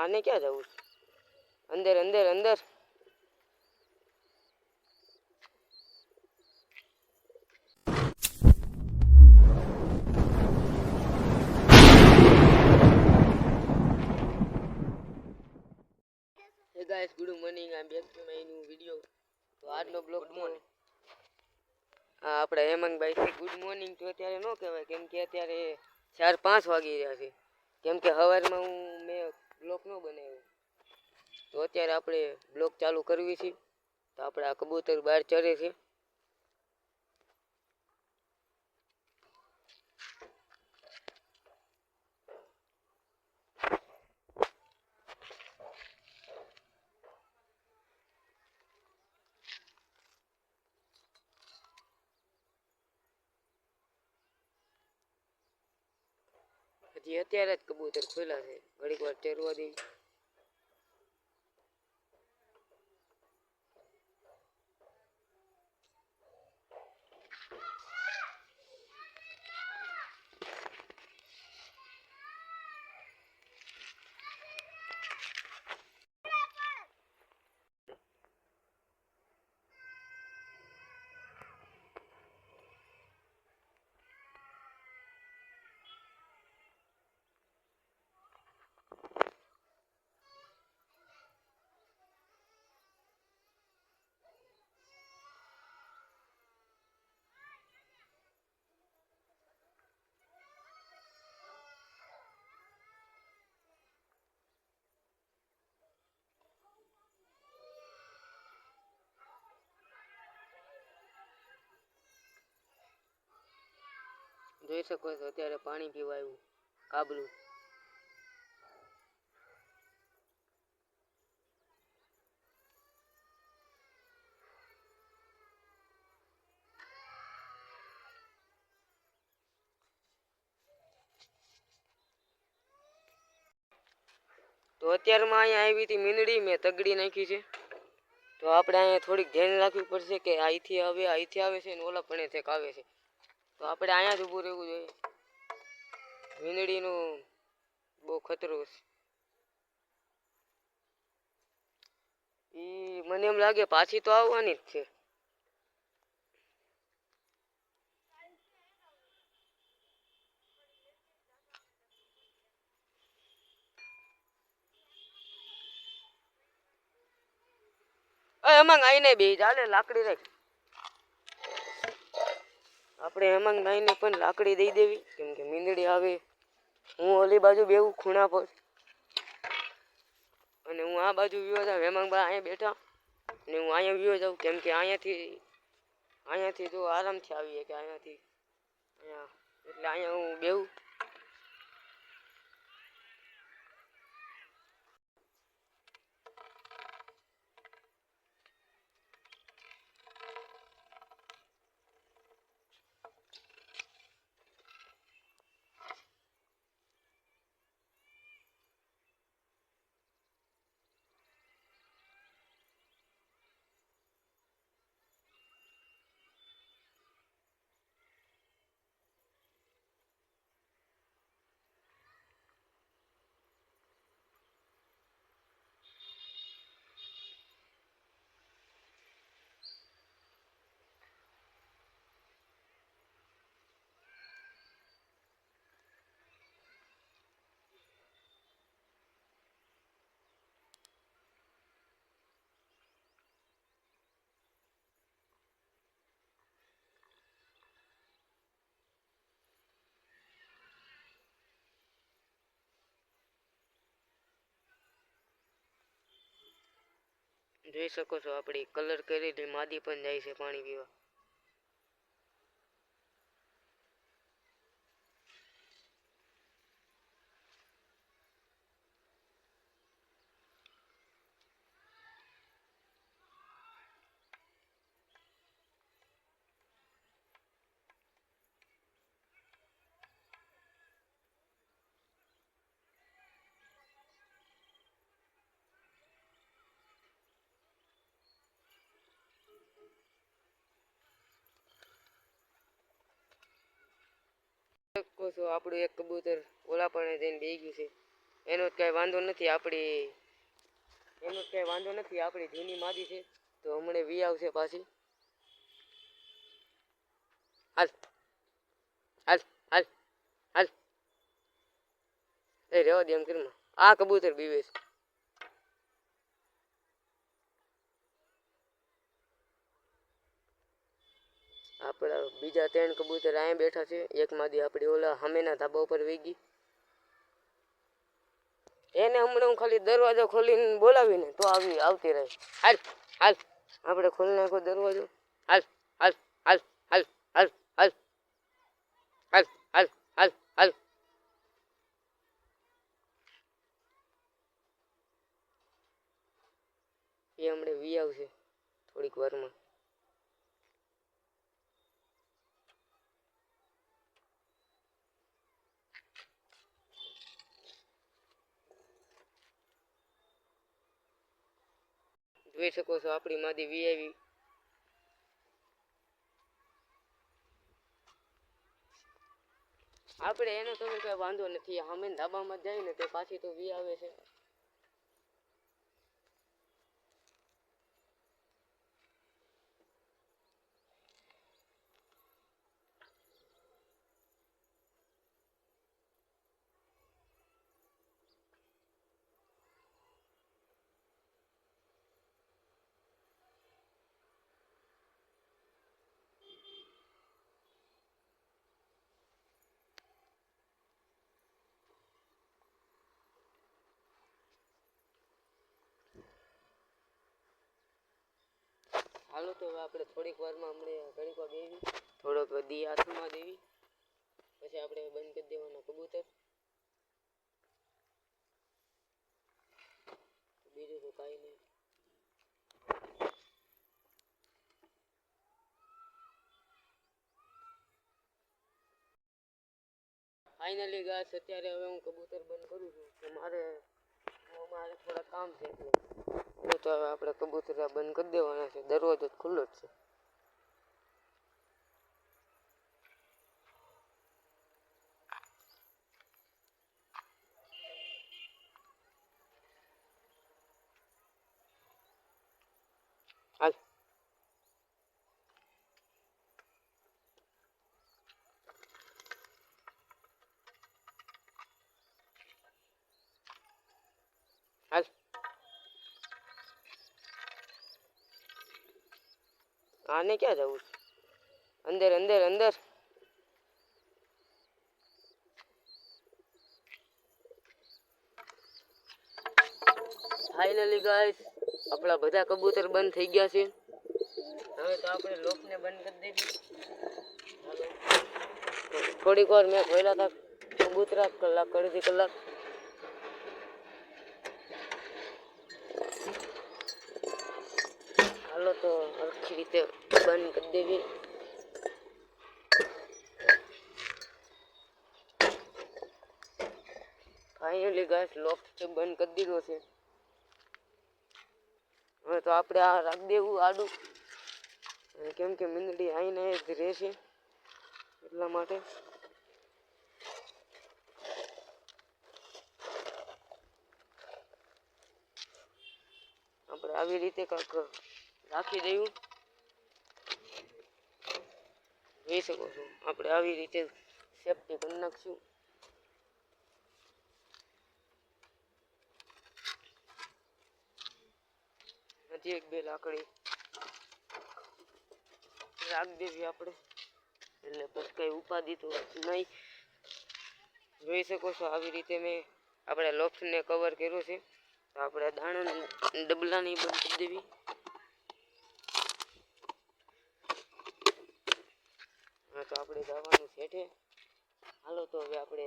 આને ક્યાં જવું છે? અંદર અંદર અંદર. Hey guys good morning I back to my new video તો આજનો બ્લોગ મોર્નિંગ આ આપણે હેમંતભાઈ છે. ગુડ મોર્નિંગ તો અત્યારે ન કહેવાય કેમ કે અત્યારે ચાર પાંચ વાગી રહ્યા છે. કેમ કે સવારમાં હું મેં બ્લોગ ન બનાવ્યો. તો અત્યારે આપણે બ્લોક ચાલુ કરવી છે. તો આપણે આ કબૂતર બહાર ચરે છે. હજી અત્યારે જ કબૂતર ખોલ્યા છે. ઘડીક વાર ચરવા દઈ જોઈ શકો છો, અત્યારે પાણી પીવા આવ્યું, કાબલું. તો અત્યારમાં અહીંયા આવી હતી મીંદડી મેં તગડી નાખી છે. તો આપણે અહીંયા થોડીક ધ્યાન રાખવી પડશે કે અહીંથી આવે અહીંથી આવે છે ને ઓલા પણ થેક આવે છે. તો આપણે અહીંયા જ ઊભું રહેવું જોઈએ. વીંદડીનું બહુ ખતરો છે એ મને એમ લાગે પાછી તો આવવાની જ છે. એમાં આઈને બે ચાલે લાકડી રાખ. આપણે હેમંતભાઈને પણ લાકડી દઈ દેવી. કેમ કે મીંદડી આવે. હું ઓલી બાજુ બેવું ખૂણા પર. અને હું આ બાજુ વ્યો જાઉં. હેમંતભાઈ અહીંયા બેઠા. અને હું અહીંયા વ્યો જાઉં. કેમ કે અહીંયાથી અહીંયાથી જો આરામથી આવીએ કે અહીંયાથી. અહીંયા, એટલે અહીંયા હું બેવું જોઈ શકો છો આપણી કલર કરેલી માદી પણ જાય છે પાણી પીવા. શકો છો આપણું એક કબૂતર ઓલા પણ જઈને બેસી ગયું છે. એનો જ કાંઈ વાંધો નથી, આપણી એનો જ કાંઈ વાંધો નથી, આપણી જૂની માદી છે. તો હમણાં વી આવશે પાછી. હાલ હાલ હાલ હાલ. એ રેવા દે કરીમાં આ કબૂતર બીવે છે. આપણા બીજા ત્રણ કબૂતર અહીંયા બેઠા છે. એક માદી આપણી ઓલા સામેના ધાબા ઉપર વહી ગઈ. એને હમણાં હું ખાલી દરવાજો ખોલીને બોલાવીને તો આવી આવતી રહે. હાલ હાલ, આપણે ખોલી નાખો દરવાજો. હાલ હાલ હાલ હાલ હાલ હાલ હાલ હાલ હાલ હાલ. એ હમણાં વી આવશે થોડીક વારમાં. જોઈ શકો છો, આપણી માદી વી આવી. આપણે એનો તો કઈ વાંધો નથી અમે ધાબામાં જાય ને તે પાછી તો વી આવે છે. હાલો તો હવે આપણે થોડીક વારમાં હમણાં ઘડીક વાર બેવી થોડોક દી હાથમાં દેવી. પછી આપણે બંધ કરી દેવાના કબૂતર. બીજું તો કાંઈ નહીં. ફાઇનલી ગાસ અત્યારે હવે હું કબૂતર બંધ કરું છું. કે મારે હું મારે થોડા કામ છે એટલે. નહીં તો હવે આપણે કબૂતર બંધ કરી દેવાના છે. દરવાજો જ ખુલ્લો જ છે હાલ હાલ આને ક્યાં જવું? અંદર અંદર અંદર. ફાઇનલી ગાઈસ આપણા બધા કબૂતર બંધ થઈ ગયા છે. હવે તો આપણે લોકને બંધ કરી દઈએ થોડીક વાર મેં ખોલ્યા હતા કબૂતરા કલાક, અડધી કલાક. હાલો તો સરખી રીતે બંધ કરી દેવી. ફાઇનલી ગાઈસ લોક બંધ કરી દીધો છે. હવે તો આપણે આ રાખી દેવું આડું. કેમ કે મીંદડી આઈને જ રહેશે એટલા માટે. આપણે આવી રીતે કાંક રાખી દઈએ જોઈ શકો છો, આપણે આવી રીતે સેફટી કરી નાખશું. હજી એક બે લાકડી રાખી દેવી આપણે. એટલે પછી કઈ ઉપાધિ તો નહીં. જોઈ શકો છો, આવી રીતે મેં આપણે લોફ્ટને કવર કર્યું છે. તો આપણે દાણા ડબલાની બંધ કરી દેવી હા તો આપણે જવાનું છે હેઠે. હાલો તો હવે આપણે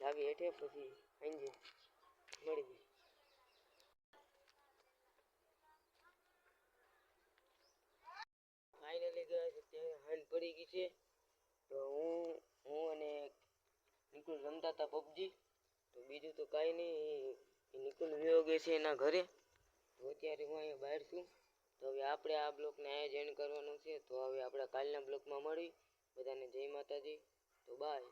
જાવી હેઠે, પછી સાંજે મળી ફાઇનલી ગયા અત્યારે હાંડ પડી ગઈ છે. તો હું હું અને નિકુલ રમતા હતા પબજી. તો બીજું તો કાંઈ નહીં નિકુલ વિયો ગયો છે એના ઘરે. તો અત્યારે હું અહીંયા બહાર છું. તો હવે આપણે આ બ્લોકને આયોજન કરવાનું છે. તો હવે આપણે કાલના બ્લોકમાં મળી બધાને જય માતાજી. તો બાય